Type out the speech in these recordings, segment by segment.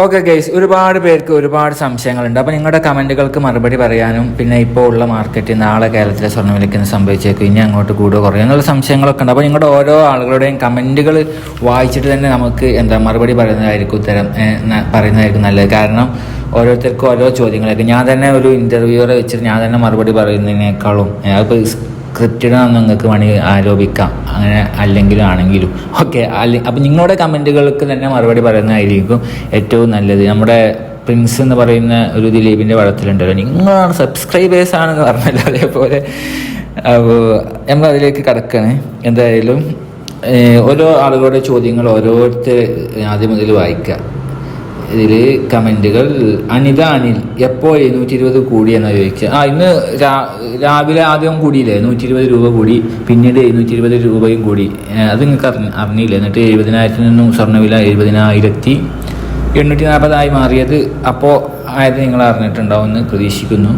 Okay guys ഒരുപാട് പേർക്ക് ഒരുപാട് സംശയങ്ങളുണ്ട്. അപ്പോൾ നിങ്ങളുടെ കമന്റുകൾക്ക് മറുപടി പറയാനും പിന്നെ ഇപ്പോൾ ഉള്ള മാർക്കറ്റ് നാളെ കേരളത്തിലെ സ്വർണവിലയ്ക്ക് സംഭവിച്ചേക്കും. ഇനി അങ്ങോട്ട് കൂടുക കുറയും? അങ്ങനെയുള്ള സംശയങ്ങളൊക്കെ ഉണ്ട്. അപ്പോൾ നിങ്ങളുടെ ഓരോ ആളുകളുടെയും കമന്റുകൾ വായിച്ചിട്ട് തന്നെ നമുക്ക് എന്താ മറുപടി പറയുന്നതായിരിക്കും ഉത്തരം പറയുന്നതായിരിക്കും നല്ലത്. കാരണം ഓരോരുത്തർക്കും ഓരോ ചോദ്യങ്ങളായിരിക്കും ഞാൻ തന്നെ ഒരു ഇന്റർവ്യൂവറെ വെച്ചിട്ട് ഞാൻ തന്നെ മറുപടി പറയുന്നതിനേക്കാളും അതിപ്പോൾ സ്ക്രിപ്റ്റഡാണെന്ന് നിങ്ങൾക്ക് വേണമെങ്കിൽ ആരോപിക്കാം. അങ്ങനെ അല്ലെങ്കിലും ആണെങ്കിലും. ഓക്കെ അല്ലെ അപ്പം നിങ്ങളുടെ കമന്റുകൾക്ക് തന്നെ മറുപടി പറയുന്നതായിരിക്കും ഏറ്റവും നല്ലത്. നമ്മുടെ പ്രിൻസ് എന്ന് പറയുന്ന ഒരു ദിലീപിന്റെ പടത്തിലുണ്ടല്ലോ നിങ്ങളാണ് സബ്സ്ക്രൈബേഴ്സ് ആണെന്ന് പറഞ്ഞല്ലോ. അതേപോലെ അപ്പോൾ നമ്മൾ അതിലേക്ക് കിടക്കണേ. എന്തായാലും ഓരോ ആളുകളുടെ ചോദ്യങ്ങൾ ഓരോരുത്തർ ആദ്യം മുതൽ വായിക്കാം ഇതിൽ കമന്റുകൾ അനിത അനിൽ എപ്പോൾ നൂറ്റി ഇരുപത് കൂടി എന്നാ ചോദിച്ചത് ആ ഇന്ന് രാവിലെ ആദ്യം കൂടിയില്ലേ? നൂറ്റി ഇരുപത് രൂപ കൂടി പിന്നീട് എഴുന്നൂറ്റി ഇരുപത് രൂപയും കൂടി. അത് നിങ്ങൾക്ക് അറിഞ്ഞ അറിഞ്ഞില്ല? എന്നിട്ട് എഴുപതിനായിരത്തിൽ നിന്നും സ്വർണവില എഴുപതിനായിരത്തി എണ്ണൂറ്റി നാൽപ്പതായി മാറിയത് അപ്പോൾ ആയത് നിങ്ങൾ അറിഞ്ഞിട്ടുണ്ടാവുമെന്ന് പ്രതീക്ഷിക്കുന്നു.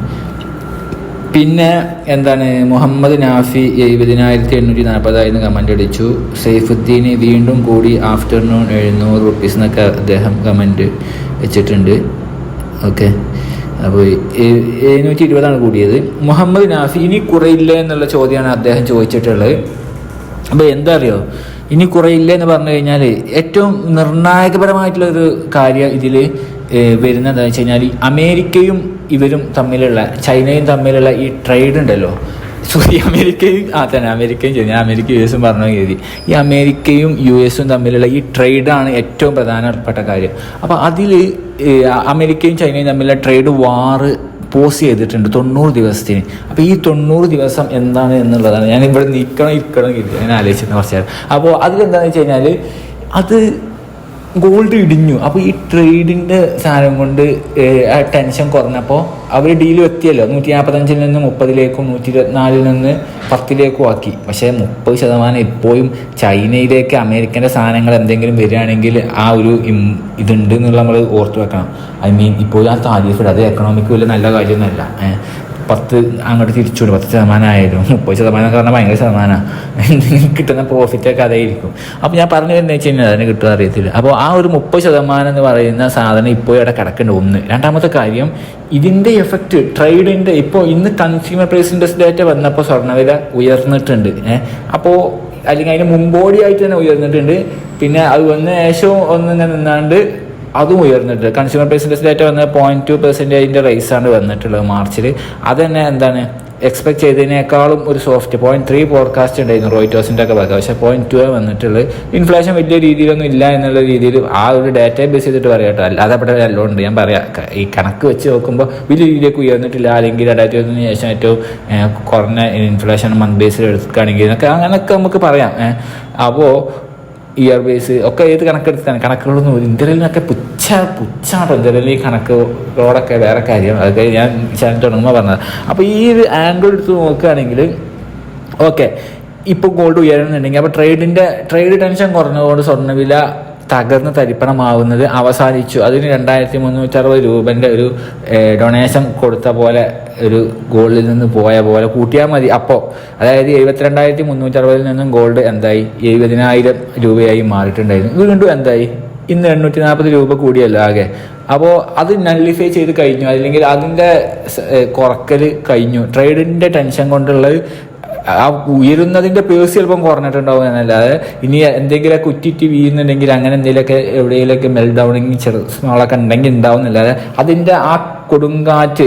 പിന്നെ എന്താണ് മുഹമ്മദ് നാഫി എഴുപതിനായിരത്തി എണ്ണൂറ്റി നാൽപ്പതായിരുന്നു കമന്റ് അടിച്ചു. സൈഫുദ്ദീന് വീണ്ടും കൂടി ആഫ്റ്റർനൂൺ എഴുന്നൂറ് റുപ്പീസ് എന്നൊക്കെ അദ്ദേഹം കമന്റ് വെച്ചിട്ടുണ്ട്. ഓക്കെ അപ്പോൾ എഴുന്നൂറ്റി ഇരുപതാണ് കൂടിയത്. മുഹമ്മദ് നാഫി ഇനി കുറയില്ല എന്നുള്ള ചോദ്യമാണ് അദ്ദേഹം ചോദിച്ചിട്ടുള്ളത്. അപ്പോൾ എന്താ അറിയോ? ഇനി കുറയില്ല എന്ന് പറഞ്ഞു കഴിഞ്ഞാൽ ഏറ്റവും നിർണായകപരമായിട്ടുള്ള ഒരു കാര്യം ഇതിൽ വരുന്നത് എന്താ വെച്ച് കഴിഞ്ഞാൽ അമേരിക്കയും ഇവരും തമ്മിലുള്ള ചൈനയും തമ്മിലുള്ള ഈ ട്രേഡ് ഉണ്ടല്ലോ. സോറി അമേരിക്കയും ആ തന്നെ അമേരിക്കയും ചെയ്തു. ഞാൻ അമേരിക്ക യു എസും പറഞ്ഞു കരുതി. ഈ അമേരിക്കയും യു എസും തമ്മിലുള്ള ഈ ട്രേഡാണ് ഏറ്റവും പ്രധാനപ്പെട്ട കാര്യം. അപ്പോൾ അതിൽ അമേരിക്കയും ചൈനയും തമ്മിലുള്ള ട്രേഡ് വാറ് പോസ് ചെയ്തിട്ടുണ്ട് തൊണ്ണൂറ് ദിവസത്തിന്. അപ്പോൾ ഈ തൊണ്ണൂറ് ദിവസം എന്താണ് എന്നുള്ളതാണ്. ഞാൻ ഇവിടെ നിൽക്കണം ഇരിക്കണം ഞാൻ ആലോചിച്ചിരുന്നു കുറച്ച് നേരം. അപ്പോൾ അതിലെന്താണെന്ന് വെച്ച് കഴിഞ്ഞാൽ അത് ഗോൾഡ് ഇടിഞ്ഞു. അപ്പോൾ ഈ ട്രേഡിന്റെ സാധനം കൊണ്ട് ടെൻഷൻ കുറഞ്ഞപ്പോൾ അവർ ഡീൽ എത്തിയല്ലോ നൂറ്റി നാൽപ്പത്തഞ്ചിൽ നിന്ന് മുപ്പതിലേക്കും നൂറ്റി ഇരുപത്തിനാലിൽ നിന്ന് പത്തിലേക്കും ആക്കി. പക്ഷേ മുപ്പത് ശതമാനം ഇപ്പോഴും ചൈനയിലേക്ക് അമേരിക്കന്റെ സാധനങ്ങൾ എന്തെങ്കിലും വരികയാണെങ്കിൽ ആ ഒരു ഇതുണ്ട് എന്നുള്ള നമ്മൾ ഓർത്തു വെക്കണം. ഐ മീൻ ഇപ്പോഴും ആ താരിഫ് അത് എക്കണോമിക്ക് വലിയ നല്ല കാര്യമൊന്നുമല്ല. പത്ത് അങ്ങോട്ട് തിരിച്ചുവിടും പത്ത് ശതമാനമായാലും മുപ്പത് ശതമാനം എന്ന് പറഞ്ഞാൽ ഭയങ്കര ശതമാനമാണ് കിട്ടുന്ന പ്രോഫിറ്റൊക്കെ അതായിരിക്കും. അപ്പോൾ ഞാൻ പറഞ്ഞു വരുന്നത് വെച്ച് കഴിഞ്ഞാൽ അതിന് കിട്ടുക അറിയത്തില്ല. അപ്പോൾ ആ ഒരു മുപ്പത് ശതമാനം എന്ന് പറയുന്ന സാധനം ഇപ്പോൾ ഇവിടെ കിടക്കേണ്ട. ഒന്ന്. രണ്ടാമത്തെ കാര്യം ഇതിന്റെ എഫക്റ്റ് ട്രേഡിന്റെ ഇപ്പോൾ ഇന്ന് കൺസ്യൂമർ പ്രൈസ് ഇൻഡെക്സ് ഡേറ്റ വന്നപ്പോൾ സ്വർണവില ഉയർന്നിട്ടുണ്ട്. അപ്പോൾ അല്ലെങ്കിൽ അതിന് മുമ്പോടിയായിട്ട് തന്നെ ഉയർന്നിട്ടുണ്ട്. പിന്നെ അത് വന്ന ശേഷം ഒന്നിങ്ങനെ നിന്നാണ്ട് അതും ഉയർന്നിട്ടുണ്ട്. കൺസ്യൂമർ പ്രൈസ് ഇൻഡെക്സ് ഡേറ്റ വന്നത് പോയിന്റ് ടു പെർസെന്റേജിന്റെ റൈസാണ് വന്നിട്ടുള്ളത് മാർച്ചിൽ അത് തന്നെ എന്താണ്? എക്സ്പെക്ട് ചെയ്തതിനേക്കാളും ഒരു സോഫ്റ്റ് പോയിന്റ് ത്രീ ഫോർകാസ്റ്റ് ഉണ്ടായിരുന്നു റോയിറ്റോസിന്റെ ഒക്കെ ഭാഗം. പക്ഷേ പോയിന്റ് ടു വന്നിട്ടുള്ളത്. ഇൻഫ്ലേഷൻ വലിയ രീതിയിലൊന്നും ഇല്ല എന്നുള്ള രീതിയിൽ ആ ഒരു ഡാറ്റയെ ബേസ് ചെയ്തിട്ട് പറയാം കേട്ടോ അല്ലാതെ അവിടെ അല്ലോണ്ട് ഞാൻ പറയാം. ഈ കണക്ക് വെച്ച് നോക്കുമ്പോൾ വലിയ രീതിയിലേക്ക് ഉയർന്നിട്ടില്ല. അല്ലെങ്കിൽ രണ്ടായിരത്തി ഇരുപതിന് ശേഷം ഏറ്റവും കുറഞ്ഞ ഇൻഫ്ലേഷൻ മന്ത് ബേസിൽ എടുക്കുകയാണെങ്കിൽ അങ്ങനെയൊക്കെ നമുക്ക് പറയാം. അപ്പോൾ ഇയർ ബേസ് ഒക്കെ ഏത് കണക്കെടുത്താണ് കണക്കുകളൊന്നും ഒരു നിന്നൊക്കെ പുച്ഛ പുച്ഛാട്ടോ ഇന്ത്യയിൽ ഈ കണക്കുകളോടൊക്കെ വേറെ കാര്യം. അതൊക്കെ ഞാൻ ചാനൽ തുടങ്ങുമ്പോൾ പറഞ്ഞത്. അപ്പോൾ ഈ ഒരു ആംഗിൾ എടുത്ത് നോക്കുകയാണെങ്കിൽ ഓക്കെ ഇപ്പോൾ ഗോൾഡ് ഉയരുന്നുണ്ടെങ്കിൽ അപ്പോൾ ട്രേഡിന്റെ ട്രേഡ് ടെൻഷൻ കുറഞ്ഞതുകൊണ്ട് സ്വർണവില തകർന്ന് തരിപ്പണമാവുന്നത് അവസാനിച്ചു. അതിന് രണ്ടായിരത്തി മുന്നൂറ്റി അറുപത് രൂപന്റെ ഒരു ഡൊണേഷൻ കൊടുത്ത പോലെ ഒരു ഗോൾഡിൽ നിന്ന് പോയ പോലെ കൂട്ടിയാൽ മതി. അപ്പോൾ അതായത് എഴുപത്തിരണ്ടായിരത്തി മുന്നൂറ്റി അറുപതിൽ നിന്നും ഗോൾഡ് എന്തായി? എഴുപതിനായിരം രൂപയായി മാറിയിട്ടുണ്ടായിരുന്നു. വീണ്ടും എന്തായി? ഇന്ന് എണ്ണൂറ്റി നാൽപ്പത് രൂപ കൂടിയല്ലോ ആകെ. അപ്പോൾ അത് നള്ളിഫൈ ചെയ്ത് കഴിഞ്ഞു. അല്ലെങ്കിൽ അതിന്റെ കുറക്കൽ കഴിഞ്ഞു. ട്രേഡിന്റെ ടെൻഷൻ കൊണ്ടുള്ളത് ആ ഉയരുന്നതിന്റെ പേഴ്സ് ചിലപ്പം കുറഞ്ഞിട്ടുണ്ടാവും എന്നല്ലാതെ ഇനി എന്തെങ്കിലുമൊക്കെ ഉറ്റിറ്റ് വീഴുന്നുണ്ടെങ്കിൽ അങ്ങനെ എന്തെങ്കിലുമൊക്കെ എവിടെയെങ്കിലുമൊക്കെ മെൽഡ് ഡൗണിങ് ചെറു സ്മോളൊക്കെ ഉണ്ടെങ്കിൽ ഉണ്ടാവും എന്നല്ലാതെ അതിന്റെ ആ കൊടുങ്കാറ്റ്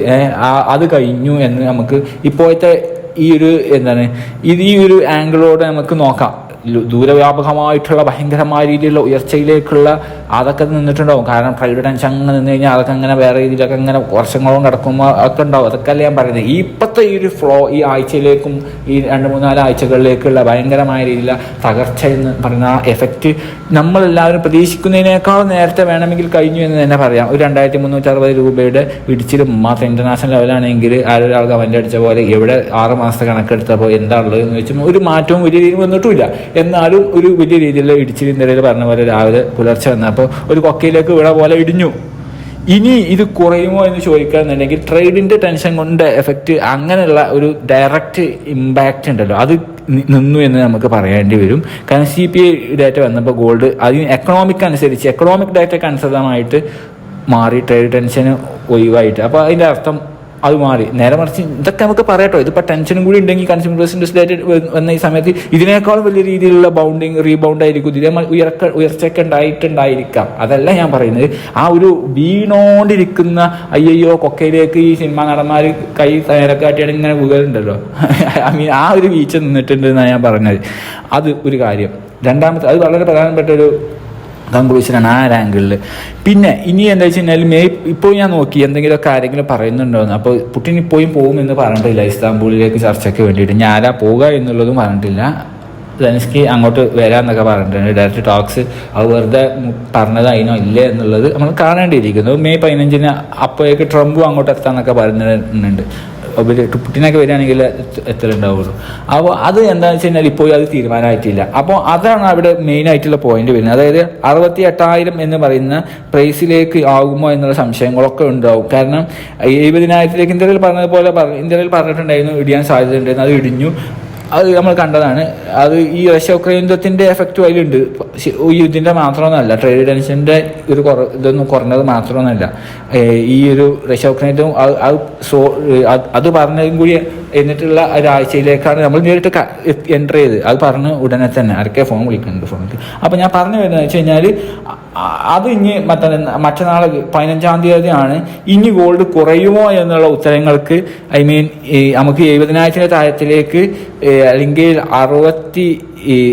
അത് കഴിഞ്ഞു എന്ന് നമുക്ക് ഇപ്പോഴത്തെ ഈ ഒരു എന്താണ് ഇത് ഈ ഒരു ആംഗിളോടെ നമുക്ക് നോക്കാം. ദൂരവ്യാപകമായിട്ടുള്ള ഭയങ്കരമായ രീതിയിലുള്ള ഉയർച്ചയിലേക്കുള്ള അതൊക്കെ നിന്നിട്ടുണ്ടാവും. കാരണം പ്രൈവറ്റ് ടെൻഷൻ അങ്ങനെ നിന്ന് കഴിഞ്ഞാൽ അതൊക്കെ അങ്ങനെ വേറെ രീതിയിലൊക്കെ അങ്ങനെ വർഷങ്ങളോളം കിടക്കുമ്പോൾ അതൊക്കെ ഉണ്ടാവും. അതൊക്കെയല്ല ഞാൻ പറയുന്നത് ഇപ്പോഴത്തെ ഈ ഒരു ഫ്ലോ ഈ ആഴ്ചയിലേക്കും ഈ രണ്ട് മൂന്നാൽ ആഴ്ചകളിലേക്കുള്ള ഭയങ്കരമായ രീതിയിലുള്ള തകർച്ച എന്ന് പറയുന്ന ആ എഫക്റ്റ് നമ്മളെല്ലാവരും പ്രതീക്ഷിക്കുന്നതിനേക്കാളും നേരത്തെ വേണമെങ്കിൽ കഴിഞ്ഞു എന്ന് തന്നെ പറയാം. ഒരു രണ്ടായിരത്തി മുന്നൂറ്റി അറുപത് രൂപയുടെ ഇടിച്ചിൽ മാത്രം ഇന്റർനാഷണൽ ലെവലാണെങ്കിൽ ആരൊരാൾ കമന്റ് അടിച്ച പോലെ എവിടെ ആറ് മാസത്തെ കണക്കെടുത്തപ്പോൾ എന്താണുള്ളത് എന്ന് വെച്ചാൽ ഒരു മാറ്റവും വലിയ രീതിയിൽ വന്നിട്ടുമില്ല. എന്നാലും ഒരു വലിയ രീതിയിലുള്ള ഇടിച്ചിരി നിലയിൽ പറഞ്ഞ പോലെ രാവിലെ പുലർച്ചെ വന്നപ്പോൾ ഒരു കൊക്കയിലേക്ക് വീണ പോലെ ഇടിഞ്ഞു. ഇനി ഇത് കുറയുമോ എന്ന് ചോദിക്കുകയാണെന്നുണ്ടെങ്കിൽ ട്രേഡിന്റെ ടെൻഷൻ കൊണ്ട് എഫക്റ്റ് അങ്ങനെയുള്ള ഒരു ഡയറക്റ്റ് ഇമ്പാക്റ്റ് ഉണ്ടല്ലോ. അത് നിന്നു എന്ന് നമുക്ക് പറയേണ്ടി വരും. കാരണം സി പി ഐ ഡാറ്റ വന്നപ്പോൾ ഗോൾഡ് അതിന് എക്കണോമിക് അനുസരിച്ച് എക്കണോമിക് ഡാറ്റയ്ക്ക് അനുസൃതമായിട്ട് മാറി ട്രേഡ് ടെൻഷന് ഒഴിവായിട്ട്. അപ്പോൾ അതിന്റെ അർത്ഥം അത് മാറി. നേരെ മറിച്ച് ഇതൊക്കെ നമുക്ക് പറയട്ടോ. ഇതിപ്പോൾ ടെൻഷനും കൂടി ഉണ്ടെങ്കിൽ കൺസ്യൂമേഴ്സ് ഇൻഡസ്ട്രിയായിട്ട് വന്ന ഈ സമയത്ത് ഇതിനേക്കാളും വലിയ രീതിയിലുള്ള ബൗണ്ടിങ് റീബൗണ്ട് ആയിരിക്കും. ഇതിനെ മ- ഉയർക്ക ഉയർച്ചയൊക്കെ ഉണ്ടായിട്ടുണ്ടായിരിക്കാം. അതല്ല ഞാൻ പറയുന്നത്. ആ ഒരു വീണോണ്ടിരിക്കുന്ന അയ്യോ കൊക്കയിലേക്ക് ഈ സിനിമാ നടന്മാർ കൈ നേരക്കാട്ടിയാണ് ഇങ്ങനെ വീഴുന്നുണ്ടല്ലോ ഐ മീൻ ആ ഒരു വീഴ്ച നിന്നിട്ടുണ്ട് എന്നാണ് ഞാൻ പറഞ്ഞത്. അത് ഒരു കാര്യം. രണ്ടാമത്തെ അത് വളരെ പ്രധാനപ്പെട്ട ഒരു കൺക്ലൂഷനാണ് ആ ഒരു പിന്നെ ഇനി എന്താ വെച്ച് കഴിഞ്ഞാൽ മേ ഇപ്പോൾ ഞാൻ നോക്കി എന്തെങ്കിലുമൊക്കെ ആരെങ്കിലും പറയുന്നുണ്ടോയെന്ന് അപ്പോൾ പുട്ടിൻ ഇപ്പോഴും പോകുമെന്ന് പറഞ്ഞിട്ടില്ല ഇസ്താംബൂളിലേക്ക് ചർച്ചയ്ക്ക് വേണ്ടിയിട്ട്. ഞാൻ ഞാനാ പോവുക എന്നുള്ളതും പറഞ്ഞിട്ടില്ല. ലെൻസ്കി അങ്ങോട്ട് വരാമെന്നൊക്കെ പറഞ്ഞിട്ടുണ്ട്. ഡയറക്റ്റ് ടോക്സ് അത് വെറുതെ പറഞ്ഞത് അതിനോ ഇല്ലേ എന്നുള്ളത് നമ്മൾ കാണേണ്ടിയിരിക്കുന്നു. മെയ് പതിനഞ്ചിന് അപ്പോഴേക്ക് ട്രംപും അങ്ങോട്ട് എത്താന്നൊക്കെ പറയുന്നുണ്ട് പുട്ടിനൊക്കെ വരികയാണെങ്കിൽ എത്ര ഉണ്ടാവുള്ളൂ. അപ്പോൾ അത് എന്താണെന്ന് വെച്ച് കഴിഞ്ഞാൽ ഇപ്പോൾ അത് തീരുമാനമായിട്ടില്ല. അപ്പോൾ അതാണ് അവിടെ മെയിൻ ആയിട്ടുള്ള പോയിന്റ് വരുന്നത്. അതായത് അറുപത്തി എട്ടായിരം എന്ന് പറയുന്ന പ്രൈസിലേക്ക് ആകുമോ എന്നുള്ള സംശയങ്ങളൊക്കെ ഉണ്ടാവും. കാരണം എഴുപതിനായിരത്തിലേക്ക് ഇന്ത്യയിൽ പറഞ്ഞതുപോലെ പറ- ഇന്ത്യയിൽ പറഞ്ഞിട്ടുണ്ടായിരുന്നു ഇടിയാൻ സാധ്യത ഉണ്ടായിരുന്നു അത് ഇടിഞ്ഞു. അത് നമ്മൾ കണ്ടതാണ്. അത് ഈ റഷ്യ ഉക്രൈൻ യുദ്ധത്തിന്റെ എഫക്റ്റും അതിലുണ്ട് ഈ യുദ്ധത്തിന്റെ മാത്രമൊന്നുമല്ല. ട്രേഡ് ടെൻഷന്റെ ഒരു കുറ ഇതൊന്നും കുറഞ്ഞത് മാത്രമൊന്നുമല്ല. ഈ ഒരു റഷ്യ ഉക്രൈൻ യുദ്ധം അത് സോ അത് പറഞ്ഞതും കൂടി എന്നിട്ടുള്ള ഒരാഴ്ചയിലേക്കാണ് നമ്മൾ നേരിട്ട് എന്റർ ചെയ്ത്. അത് പറഞ്ഞ് ഉടനെ തന്നെ ആരൊക്കെ ഫോൺ വിളിക്കുന്നുണ്ട് ഫോണിൽ അപ്പോൾ ഞാൻ പറഞ്ഞു വരുന്നത് വെച്ച് കഴിഞ്ഞാൽ അത് ഇനി മറ്റേ മറ്റന്നാൾ പതിനഞ്ചാം തീയതിയാണ് ഇനി ഗോൾഡ് കുറയുമോ എന്നുള്ള ഉത്തരങ്ങൾക്ക് ഐ മീൻ നമുക്ക് എഴുപതിനായിരത്തിന്റെ താഴത്തിലേക്ക് അല്ലെങ്കിൽ അറുപത്തി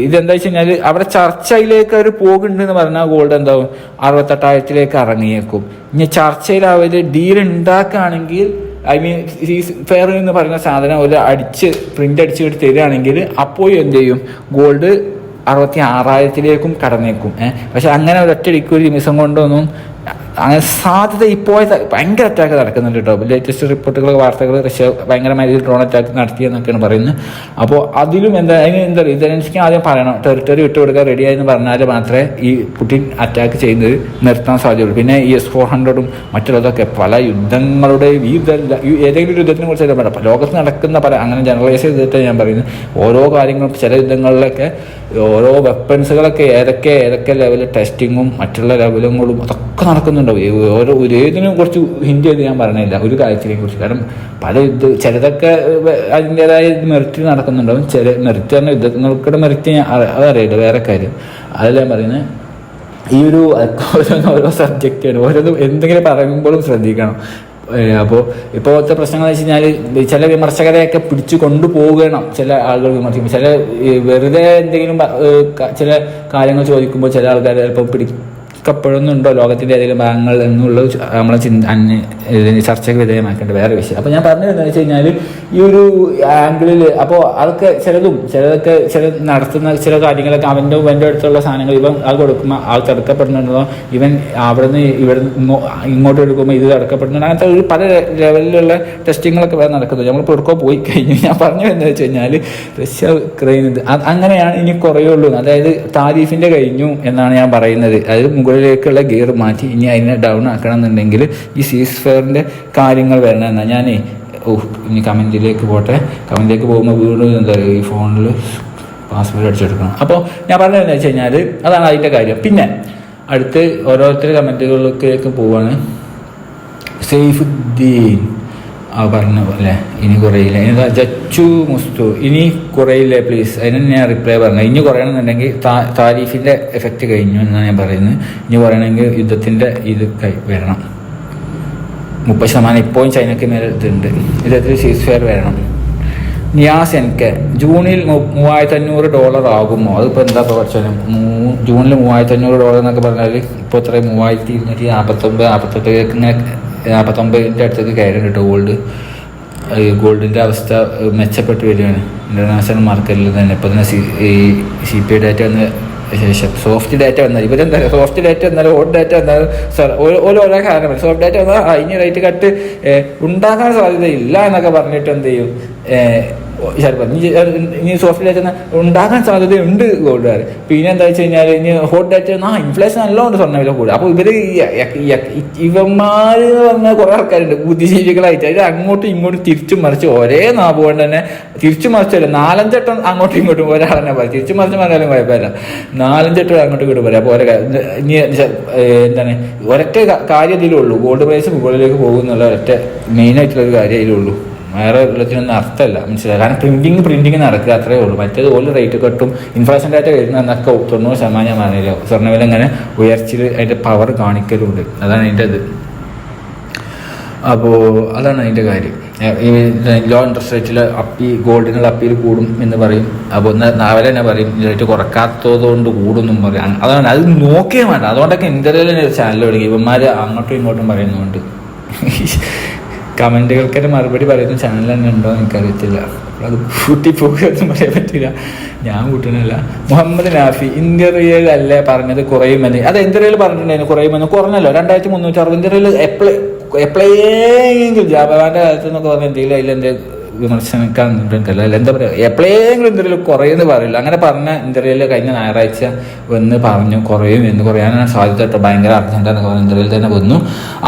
ഇതെന്താ വെച്ച് കഴിഞ്ഞാൽ അവിടെ ചർച്ചയിലേക്ക് അവർ പോകുന്നുണ്ടെന്ന് പറഞ്ഞാൽ ഗോൾഡ് എന്താവും അറുപത്തെട്ടായിരത്തിലേക്ക് ഇറങ്ങിയേക്കും. ഇനി ചർച്ചയിൽ അവർ ഡീൽ ഉണ്ടാക്കുകയാണെങ്കിൽ ഐ മീൻ ഈ ഫെയർ എന്ന് പറയുന്ന സാധനം ഒരു അടിച്ച് പ്രിന്റ് അടിച്ച് തരികയാണെങ്കിൽ അപ്പോൾ എന്ത് ചെയ്യും? ഗോൾഡ് അറുപത്തി ആറായിരത്തിലേക്കും കടന്നേക്കും. ഏഹ് പക്ഷെ അങ്ങനെ ഒരൊറ്റടിക്ക് ഒരു നിമിഷം കൊണ്ടൊന്നും അങ്ങനെ സാധ്യത ഇപ്പോഴത്തെ ഭയങ്കര അറ്റാക്ക് നടക്കുന്നുണ്ട് കേട്ടോ. ലേറ്റസ്റ്റ് റിപ്പോർട്ടുകൾ വാർത്തകൾ റഷ്യ ഭയങ്കരമായ ഡ്രോൺ അറ്റാക്ക് നടത്തിയെന്നൊക്കെയാണ് പറയുന്നത്. അപ്പോൾ അതിലും എന്താ അതിന് എന്താ പറയുക ഇതനുസരിച്ച് ആദ്യം പറയണം ടെറിട്ടറി വിട്ടുകൊടുക്കാൻ റെഡിയായെന്ന് പറഞ്ഞാൽ മാത്രമേ ഈ പുടിൻ അറ്റാക്ക് ചെയ്യുന്നത് നിർത്താൻ സാധ്യതയുള്ളൂ. പിന്നെ ഈ എസ് ഫോർ ഹൺഡ്രഡും മറ്റുള്ളതൊക്കെ പല യുദ്ധങ്ങളുടെ ഈ ഏതെങ്കിലും ഒരു യുദ്ധത്തിനെ കുറിച്ച് പറയാം ലോകത്ത് നടക്കുന്ന പല അങ്ങനെ ജനറലൈസ് ചെയ്തിട്ട് ഞാൻ പറയുന്നത്. ഓരോ കാര്യങ്ങളും ചില യുദ്ധങ്ങളിലൊക്കെ ഓരോ വെപ്പൺസുകളൊക്കെ ഏതൊക്കെ ഏതൊക്കെ ലെവലിൽ ടെസ്റ്റിങ്ങും മറ്റുള്ള ലെവലുകളും അതൊക്കെ നടക്കുന്നുണ്ടാവും ഈ ഓരോ ഒരു ഏതിനും കുറച്ച് ഹിൻഡ് ചെയ്ത് ഞാൻ പറഞ്ഞില്ല. ഒരു കാര്യത്തിനെ കുറിച്ച്. കാരണം പല യുദ്ധ ചിലതൊക്കെ അതിന്റെതായ മെറിറ്റ് നടക്കുന്നുണ്ടാവും ചില മെറിറ്റ് പറഞ്ഞ യുദ്ധങ്ങൾക്കിടെ മെറിറ്റ് ഞാൻ അതറിയില്ല വേറെ കാര്യം. അതല്ല ഞാൻ പറയുന്നത് ഈ ഒരു ഓരോന്ന് ഓരോ സബ്ജക്റ്റാണ് ഓരോന്നും എന്തെങ്കിലും പറയുമ്പോഴും ശ്രദ്ധിക്കണം. അപ്പോൾ ഇപ്പോഴത്തെ പ്രശ്നങ്ങൾ വെച്ച് കഴിഞ്ഞാൽ ചില വിമർശകരെയൊക്കെ പിടിച്ചു കൊണ്ടുപോകണം. ചില ആളുകൾ വിമർശിക്കുമ്പോൾ. ചില വെറുതെ എന്തെങ്കിലും ചില കാര്യങ്ങൾ ചോദിക്കുമ്പോൾ ചില ആൾക്കാർ ചിലപ്പോൾ പിടിക്കപ്പെടുന്നുണ്ടോ ലോകത്തിന്റെ ഏതെങ്കിലും ഭാഗങ്ങൾ എന്നുള്ളത് ച- നമ്മളെ ചിന്ത ചർച്ചയ്ക്ക് വിധേയമാക്കേണ്ട വേറെ വിഷയം. അപ്പോൾ ഞാൻ പറഞ്ഞു എന്താണെന്ന് വെച്ച് കഴിഞ്ഞാൽ ഈ ഒരു ആംഗിളിൽ അപ്പോൾ അതൊക്കെ ചിലതും ചിലതൊക്കെ ചില നടത്തുന്ന ചില കാര്യങ്ങളൊക്കെ അവന്റെ ഇവന്റെ അടുത്തുള്ള സാധനങ്ങൾ ഇവൻ അത് കൊടുക്കുമ്പോൾ ആൾ തടുക്കപ്പെടുന്നുണ്ടോ? ഇവൻ അവിടുന്ന് ഇവിടെ ഇങ്ങോട്ട് എടുക്കുമ്പോൾ ഇത് തടുക്കപ്പെടുന്നുണ്ട്? അങ്ങനത്തെ ഒരു പല ലെവലിലുള്ള ടെസ്റ്റിങ്ങുകളൊക്കെ വേറെ നടക്കുന്നത് നമ്മൾ എടുക്കോ പോയി കഴിഞ്ഞു. ഞാൻ പറഞ്ഞു എന്ന് വെച്ച് കഴിഞ്ഞാൽ റഷ്യ ഉക്രൈൻ അത് അങ്ങനെയാണ് ഇനി കുറയുള്ളൂ. അതായത് താരീഫിന്റെ കഴിഞ്ഞു എന്നാണ് ഞാൻ പറയുന്നത്. അതായത് മുകളിലേക്കുള്ള ഗിയർ മാറ്റി ഇനി അതിനെ ഡൗൺ ആക്കണം എന്നുണ്ടെങ്കിൽ ഈ സീസ് ഫെയറിന്റെ കാര്യങ്ങൾ വരണം. എന്നാൽ ഞാനേ ഓ ഇനി കമന്റിലേക്ക് പോട്ടെ. കമന്റിലേക്ക് പോകുമ്പോൾ വീണ്ടും എന്താ പറയുക ഈ ഫോണിൽ പാസ്വേഡ് അടിച്ചെടുക്കണം. അപ്പോൾ ഞാൻ പറഞ്ഞതെന്ന് വെച്ച് കഴിഞ്ഞാൽ അതാണ് അതിന്റെ കാര്യം. പിന്നെ അടുത്ത് ഓരോരുത്തർ കമന്റുകളിലേക്ക് പോവാണ്. സൈഫുദ്ദീൻ. ആ പറഞ്ഞ പോലെ. ഇനി കുറയില്ല. ഇനി ജച്ചു മുസ്തു. ഇനി കുറയില്ലേ പ്ലീസ് അതിന് ഞാൻ റിപ്ലൈ പറഞ്ഞു ഇനി കുറയണമെന്നുണ്ടെങ്കിൽ താരീഫിന്റെ എഫക്റ്റ് കഴിഞ്ഞു എന്നാണ് ഞാൻ പറയുന്നത്. ഇനി പറയണമെങ്കിൽ യുദ്ധത്തിന്റെ ഇത് കൈ വരണം. മുപ്പത് ശതമാനം ഇപ്പോഴും ചൈനയ്ക്ക് മേലെ ഇതുണ്ട്. യുദ്ധത്തിൽ സീസ് ഫെയർ വരണം. നിയാസ് എനിക്ക് ജൂണിൽ മൂവായിരത്തി അഞ്ഞൂറ് ഡോളർ ആകുമോ? അതിപ്പോൾ എന്താ പ്രവർത്തനം ജൂണിൽ മൂവായിരത്തി അഞ്ഞൂറ് ഡോളർ എന്നൊക്കെ പറഞ്ഞാൽ ഇപ്പോൾ എത്ര മൂവായിരത്തി ഇരുന്നൂറ്റി നാൽപ്പത്തൊമ്പത് നാൽപ്പത്തെട്ട് ഇങ്ങനെ നാൽപ്പത്തൊമ്പതിന്റെ അടുത്തേക്ക് കയറി കേട്ടോ ഗോൾഡ് ഗോൾഡിന്റെ അവസ്ഥ മെച്ചപ്പെട്ട് വരികയാണ്. ഇന്റർനാഷണൽ മാർക്കറ്റിൽ തന്നെ. ഇപ്പോൾ തന്നെ ഈ സി പി ഐ ഡാറ്റ വന്ന ശേഷം സോഫ്റ്റ് ഡാറ്റ വന്നാൽ ഇവരെന്താ സോഫ്റ്റ് ഡാറ്റ വന്നാലും ഹോട്ട് ഡാറ്റ വന്നാലും ഓരോ- ഓരോ കാരണം സോഫ്റ്റ് ഡാറ്റ വന്നാൽ അതിന് റേറ്റ് കട്ട് ഉണ്ടാകാൻ സാധ്യതയില്ല എന്നൊക്കെ പറഞ്ഞിട്ട് എന്ത് ചെയ്യും? ഇനി ഇനി സോഫ്റ്റ് ഡാറ്റ ഉണ്ടാകാൻ സാധ്യതയുണ്ട് ഗോൾഡ് കാർ പിന്നെ എന്താ വെച്ച് കഴിഞ്ഞാൽ ഇനി ഹോട്ട് ഡാറ്റ ആ ഇൻഫ്ലേഷൻ നല്ലോണ്ട് സ്വർണ വില കൂടുക അപ്പോൾ ഇവർ ഇവന്മാർ എന്ന് പറഞ്ഞാൽ കുറേ ആൾക്കാരുണ്ട്. ബുദ്ധിജീവികളായിട്ട്. അതിൽ അങ്ങോട്ടും ഇങ്ങോട്ടും തിരിച്ചു മറിച്ച് ഒരേ നാവ് കൊണ്ട് തന്നെ തിരിച്ചു മറിച്ചല്ല നാലഞ്ചട്ടം അങ്ങോട്ടും ഇങ്ങോട്ടും ഒരാളെന്നെ പറയും. തിരിച്ചു മറിച്ച് പറഞ്ഞാലും കുഴപ്പമില്ല. നാലഞ്ചട്ടം അങ്ങോട്ടും ഇങ്ങോട്ട് പറയാം. അപ്പോൾ ഇനി എന്താണ്? ഒരൊറ്റ കാര്യം ഇതിലുള്ളൂ ഗോൾഡ് പ്രൈസ് മുകളിലേക്ക് പോകുന്നുള്ള ഒരൊറ്റ മെയിനായിട്ടുള്ള ഒരു കാര്യം ഇതിലേ ഉള്ളൂ. വേറെ ഉള്ളതിനൊന്നും അർത്ഥമല്ല. മനസ്സിലായി? കാരണം പ്രിന്റിങ് പ്രിന്റിങ് നടക്കുക അത്രേ ഉള്ളൂ. മറ്റേത് ഓരോ റേറ്റ് കെട്ടും. ഇൻഫ്ലേഷൻ ഡാറ്റ വരുന്ന എന്നൊക്കെ തൊണ്ണൂറ് ശതമാനം ഞാൻ പറഞ്ഞില്ല? സ്വർണവില ഇങ്ങനെ ഉയർച്ചയിൽ അതിന്റെ പവർ കാണിക്കലുണ്ട്. അതാണ് അതിന്റെ ഇത്. അപ്പോൾ അതാണ് അതിന്റെ കാര്യം. ഈ ലോ ഇൻട്രസ്റ്റ് റേറ്റിൽ അപ്പി ഗോൾഡിനുള്ള അപ്പീൽ കൂടും എന്ന് പറയും. അപ്പോൾ നാവലെ തന്നെ പറയും. റേറ്റ് കുറക്കാത്തതുകൊണ്ട് കൂടുമെന്നും പറയും. അതാണ് അത് നോക്കിയേ വേണ്ട. അതുകൊണ്ടൊക്കെ ഇന്ത്യയിലെ ചാനൽ തുടങ്ങി. ഇവന്മാർ അങ്ങോട്ടും ഇങ്ങോട്ടും പറയുന്നുണ്ട്. കമന്റുകൾക്ക് തന്നെ മറുപടി പറയുന്ന ചാനൽ തന്നെ ഉണ്ടോ എനിക്കറിയത്തില്ല. അത് കൂട്ടി പോകുമെന്ന് പറയാൻ പറ്റില്ല. ഞാൻ കൂട്ടണല്ല മുഹമ്മദ് നാഫി ഇന്ത്യറിയൽ അല്ലേ പറഞ്ഞത് കുറയുമെന്ന്. അത് ഇന്ത്യറിയൽ പറഞ്ഞിട്ടുണ്ടായിരുന്നു കുറയുമെന്ന്. കുറഞ്ഞല്ലോ രണ്ടായിരത്തി മുന്നൂറ്റി അറുപത് ഇന്ത്യറിയൽ എപ്ലൈ എപ്പോഴെങ്കിലും ജാബാന്റെ കാലത്ത് എന്നൊക്കെ പറഞ്ഞ എന്തെങ്കിലും അതിലെന്തെങ്കിലും വിമർശനക്കാൻ നിന്നിട്ടുണ്ടല്ലോ അല്ല എന്താ പറയുക എപ്പോഴെങ്കിലും എന്തെങ്കിലും കുറയുമെന്ന് പറയില്ല. അങ്ങനെ പറഞ്ഞ ഇന്ത്യയിൽ കഴിഞ്ഞ ഞായറാഴ്ച വന്ന് പറഞ്ഞു കുറയും എന്ന് കുറയാനാണ് സാധ്യത. ഭയങ്കര അർജന്റ് പറഞ്ഞ ഇന്ത്യയിൽ തന്നെ വന്നു.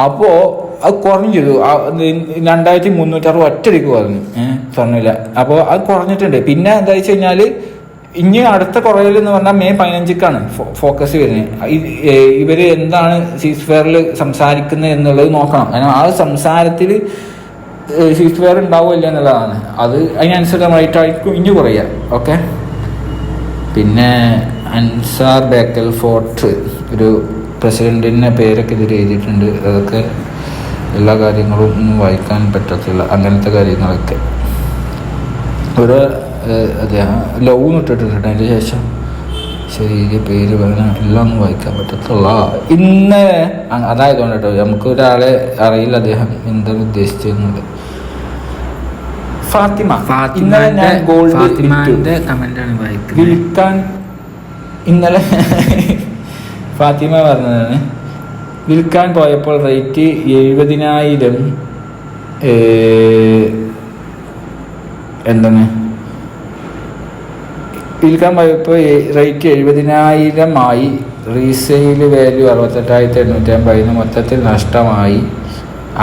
അപ്പോൾ അത് കുറഞ്ഞു ചെയ്തു രണ്ടായിരത്തി മുന്നൂറ്റി രണ്ടായിരത്തി മുന്നൂറ്ററുപത് ഒറ്റയടിക്ക് കുറഞ്ഞു. ഏഹ് സ്വർണമില്ല അപ്പോൾ അത് കുറഞ്ഞിട്ടുണ്ട്. പിന്നെ എന്താ വെച്ച് കഴിഞ്ഞാൽ ഇനി അടുത്ത കുറയൽ എന്ന് പറഞ്ഞാൽ മെയ് പതിനഞ്ചിക്കാണ് ഫോക്കസ് വരുന്നത്. ഇവർ എന്താണ് സീസ് ഫെയറിൽ സംസാരിക്കുന്നത് എന്നുള്ളത് നോക്കണം. കാരണം ആ സംസാരത്തിൽ സീസ് ഫെയർ ഉണ്ടാവില്ല എന്നുള്ളതാണ്. അത് അതിനനുസരിച്ച് ഇനി കുറയുക. ഓക്കെ? പിന്നെ അൻസാർ ബേക്കൽ ഫോർട്ട് ഒരു പ്രസിഡന്റിന്റെ പേരൊക്കെ ഇതിൽ എഴുതിയിട്ടുണ്ട്. അതൊക്കെ എല്ലാ കാര്യങ്ങളും ഒന്നും വായിക്കാൻ പറ്റത്തില്ല അങ്ങനത്തെ കാര്യങ്ങളൊക്കെ. ഒരു അദ്ദേഹം ലവ് ഇട്ടിട്ടുണ്ട്. അതിന്റെ ശേഷം ശരീര പേര് പറഞ്ഞ എല്ലാം ഒന്നും വായിക്കാൻ പറ്റത്തുള്ള. ഇന്ന് അതായത് കൊണ്ട് കേട്ടോ നമുക്ക് ഒരാളെ അറിയില്ല അദ്ദേഹം എന്താണ് ഉദ്ദേശിച്ചിരുന്നത് ഫാത്തിമ ഫാത്തിമ ഞാൻ ഗോൾഡ് കമന്റാണ് വായിക്കുന്നത്. വിൽക്കാൻ ഇന്നലെ ഫാത്തിമ പറഞ്ഞതാണ് വിൽക്കാൻ പോയപ്പോൾ റേറ്റ് എഴുപതിനായിരം എന്താണ്? വിൽക്കാൻ പോയപ്പോൾ റേറ്റ് എഴുപതിനായിരം ആയി റീസെയിൽ വാല്യൂ അറുപത്തെട്ടായിരത്തി എണ്ണൂറ്റി അമ്പതിന് മൊത്തത്തിൽ നഷ്ടമായി.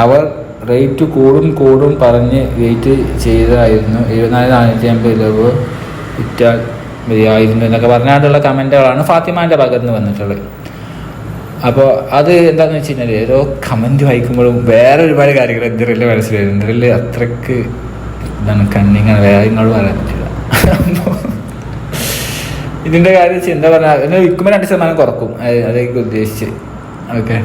അവർ റേറ്റ് കൂടും കൂടും പറഞ്ഞ് വെയിറ്റ് ചെയ്തായിരുന്നു. എഴുപത്തിനാല് നാനൂറ്റി അമ്പത് രൂപ വിറ്റാൽ മതിയായിരുന്നു എന്നൊക്കെ പറഞ്ഞാണ്ടുള്ള കമന്റുകളാണ് ഫാത്തിമാന്റെ ഭാഗത്ത് നിന്ന് വന്നിട്ടുള്ളത്. അപ്പോൾ അത് എന്താണെന്ന് വെച്ച് കഴിഞ്ഞാൽ ഓരോ കമന്റ് വായിക്കുമ്പോഴും വേറെ ഒരുപാട് കാര്യങ്ങൾ എന്തിരൽ മനസ്സിലായി. എന്തിരൽ അത്രയ്ക്ക് ഇതാണ് കണ്ണിങ്ങനെ വേറെ പറയാൻ പറ്റില്ല. ഇതിന്റെ കാര്യം എന്താ പറയുക എന്നെ വിൽക്കുമ്പോൾ രണ്ട് ശതമാനം കുറക്കും. അതേക്ക് ഉദ്ദേശിച്ച്. ഓക്കെ.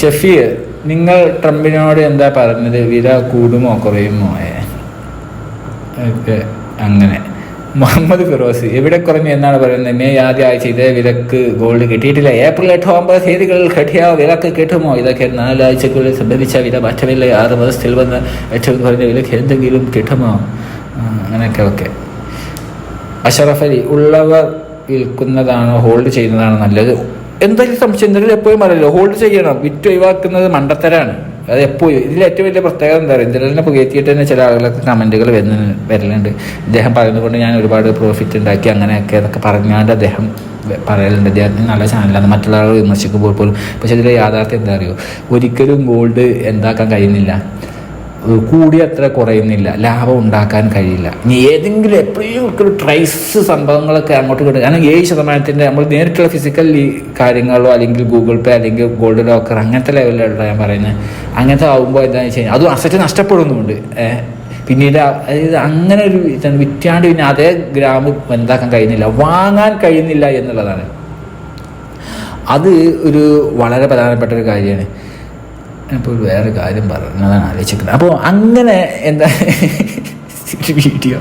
ഷഫീർ നിങ്ങൾ ട്രംപിനോട് എന്താ പറഞ്ഞത്? വില കൂടുമോ കുറയുമോ? ഓക്കെ. അങ്ങനെ. മുഹമ്മദ് ഫിറോസ്. എവിടെ കുറഞ്ഞു എന്നാണ് പറയുന്നത്? മെയ് ആദ്യ ആഴ്ച ഇതേ വിലക്ക് ഗോൾഡ് കിട്ടിയിട്ടില്ല. ഏപ്രിൽ എട്ട് ഒമ്പത് തീയതികളിൽ കിട്ടിയ വിലക്ക് കിട്ടുമോ? ഇതൊക്കെ നാലാഴ്ചക്കുള്ളിൽ സംഭവിച്ച വില മാറ്റമില്ല. ആറ് മാസത്തിൽ വന്ന ഏറ്റവും കുറഞ്ഞ വിലക്ക് എന്തെങ്കിലും കിട്ടുമോ? അങ്ങനെയൊക്കെ ഓക്കെ അഷറഫ് അലി ഉള്ളവർ വിൽക്കുന്നതാണോ? ഹോൾഡ് ചെയ്യുന്നതാണോ നല്ലത്? എന്തായാലും സംശയം? എന്തെങ്കിലും എപ്പോഴും പറയല്ലോ ഹോൾഡ് ചെയ്യണം. വിറ്റ് ഒഴിവാക്കുന്നത് മണ്ടത്തരാണ്. അത് എപ്പോഴും ഇതിൽ ഏറ്റവും വലിയ പ്രത്യേകത എന്താ പറയുക ഇതിലെന്നെ പുകയറ്റിയിട്ട് തന്നെ ചില ആളുകളൊക്കെ കമന്റുകൾ വരുന്ന വരലുണ്ട്. അദ്ദേഹം പറയുന്നതുകൊണ്ട് ഞാൻ ഒരുപാട് പ്രോഫിറ്റ് ഉണ്ടാക്കി അങ്ങനെയൊക്കെ അതൊക്കെ പറഞ്ഞാണ്ട് അദ്ദേഹം പറയലുണ്ട്. അദ്ദേഹത്തിന് നല്ല ചാനലാണ് മറ്റുള്ള ആളുകൾ വിമർശിക്കുമ്പോൾ പോലും. പക്ഷേ ഇതിലെ യാഥാർത്ഥ്യം എന്താ അറിയോ? ഒരിക്കലും ഗോൾഡ് എന്താക്കാൻ കഴിയുന്നില്ല. കൂടി അത്ര കുറയുന്നില്ല. ലാഭം ഉണ്ടാക്കാൻ കഴിയില്ല. ഇനി ഏതെങ്കിലും എപ്പോഴും ഒരു ട്രൈസ് സംഭവങ്ങളൊക്കെ അങ്ങോട്ട് കിട്ടും കാരണം ഏഴ് ശതമാനത്തിന്റെ നമ്മൾ നേരിട്ടുള്ള ഫിസിക്കൽ കാര്യങ്ങളോ അല്ലെങ്കിൽ ഗൂഗിൾ പേ അല്ലെങ്കിൽ ഗോൾഡ് ലോക്കർ അങ്ങനത്തെ ലെവലിലുള്ള ഞാൻ പറയുന്നത്. അങ്ങനത്തെ ആകുമ്പോൾ എന്താണെന്ന് വെച്ച് കഴിഞ്ഞാൽ അതും അസറ്റ് നഷ്ടപ്പെടുന്നുമുണ്ട്. പിന്നീട് അതായത് അങ്ങനെ ഒരു വിറ്റാണ്ട് പിന്നെ അതേ ഗ്രാം എന്താക്കാൻ കഴിയുന്നില്ല. വാങ്ങാൻ കഴിയുന്നില്ല എന്നുള്ളതാണ്. അത് ഒരു വളരെ പ്രധാനപ്പെട്ട ഒരു കാര്യമാണ്. ഇപ്പോൾ വേറെ കാര്യം പറഞ്ഞതാണ് ആലോചിക്കുന്നത് അപ്പോൾ അങ്ങനെ എന്താ ഒരു വീഡിയോ